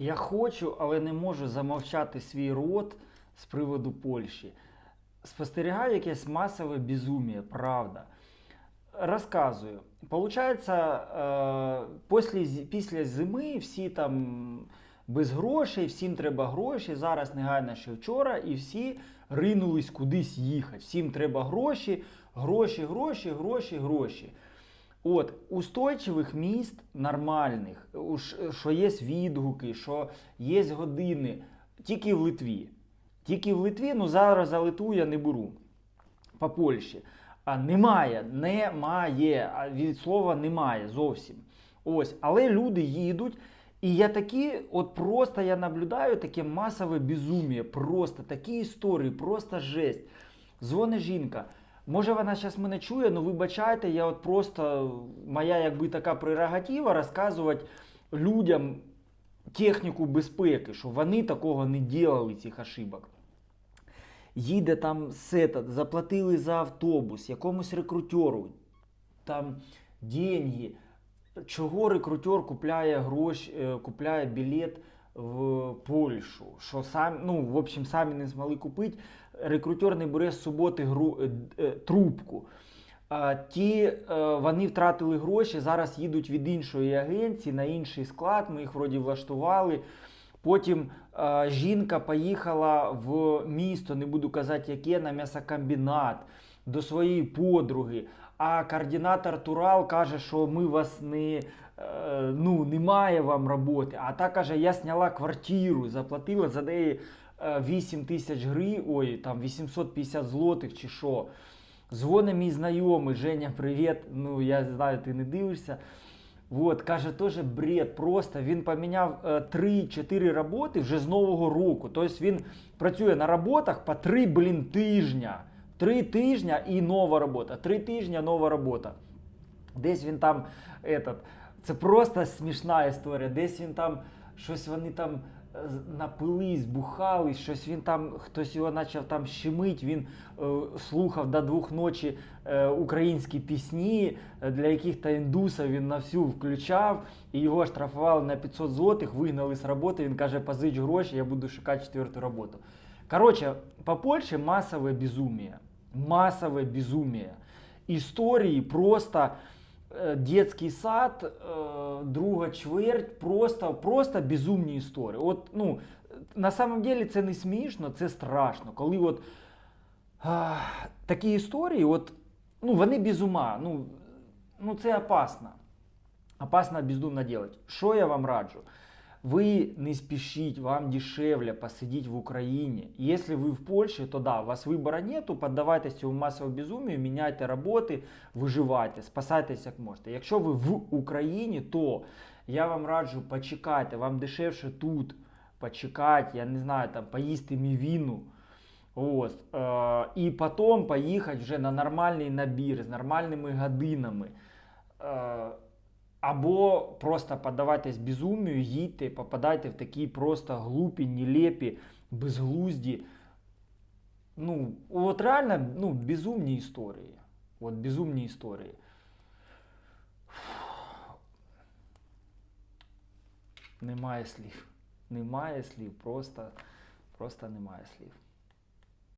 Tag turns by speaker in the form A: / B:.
A: Я хочу, але не можу замовчати свій рот з приводу Польщі. Спостерігаю якесь масове безумие, правда. Розказую. Получається, е, після, зими всі там без грошей, всім треба гроші. Зараз негайно ще вчора, і всі ринулись кудись їхати. Всім треба гроші, гроші, гроші, гроші, гроші. От, устойчивих міст нормальних, що є відгуки, що є години, тільки в Литві. Тільки в Литві, ну зараз за Литву я не беру. По Польщі. А немає, немає. Від слова немає зовсім. Ось, але люди їдуть. І я такі, от просто я наблюдаю таке масове безумие, просто такі історії, просто жесть. Дзвони жінка. Може вона зараз мене чує, ну вибачайте, я от просто моя якби така прерогатива розказувати людям техніку безпеки, що вони такого не ділили, цих ошибок. Їде там сетат, заплатили за автобус, якомусь рекрутеру, там деньги. Чого рекрутер купляє гроші, е, купляє білет в Польщу? Що сам, ну, в общем, самі не змогли купити. Рекрутер не бере з суботи гру, е, е, трубку. А, ті е, вони втратили гроші, зараз їдуть від іншої агенції на інший склад. Ми їх вроді влаштували. Потім е, жінка поїхала в місто, не буду казати яке, на м'ясокомбінат до своєї подруги. А координатор Турал каже, що ми вас не е, ну, немає вам роботи. А та каже, я зняла квартиру, заплатила за неї е, 8 тисяч гривень, ой, там 850 злотих чи що. Дзвонить мій знайомий, Женя, привіт. Ну, я знаю, ти не дивишся. Вот, каже, теж бред. Просто він поміняв е, 3-4 роботи вже з нового року. Тобто він працює на роботах по 3, блін, тижня. Три тижня і нова робота. Три тижня нова робота. Десь він там, этот, це просто смішна історія. Десь він там щось вони там е, напились, бухали, щось він там, хтось його почав там щемить, він е, слухав до двох ночі е, українські пісні, е, для яких-то індусів він на всю включав, і його штрафували на 500 злотих, вигнали з роботи, він каже, позич гроші, я буду шукати четверту роботу. Короче, по Польщі масове безумие. Масове безумие. Історії просто е, детський сад, е, друга чверть, просто, просто безумні історії. От, ну, на самом деле це не смішно, це страшно. Коли от а, такі історії, от, ну, вони без ума. Ну, ну це опасно. Опасно бездумно делать. Що я вам раджу? Ви не спішіть, вам дешевле посидіть в Україні. Если ви в Польщі, то да, у вас вибору нету, поддавайтесь цьому масовому безумію, міняйте роботи, виживайте, спасайтесь як можете. Якщо ви в Україні, то я вам раджу почекайте, вам дешевше тут почекати, я не знаю, там поїсти мівіну. Ось, е, і потім поїхати вже на нормальний набір з нормальними годинами. Е, або просто поддавайтесь безумію, їдьте, попадайте в такі просто глупі, нелепі, безглузді. Ну, от реально, ну, безумні історії. От безумні історії. Немає слів. Немає слів, просто, просто немає слів.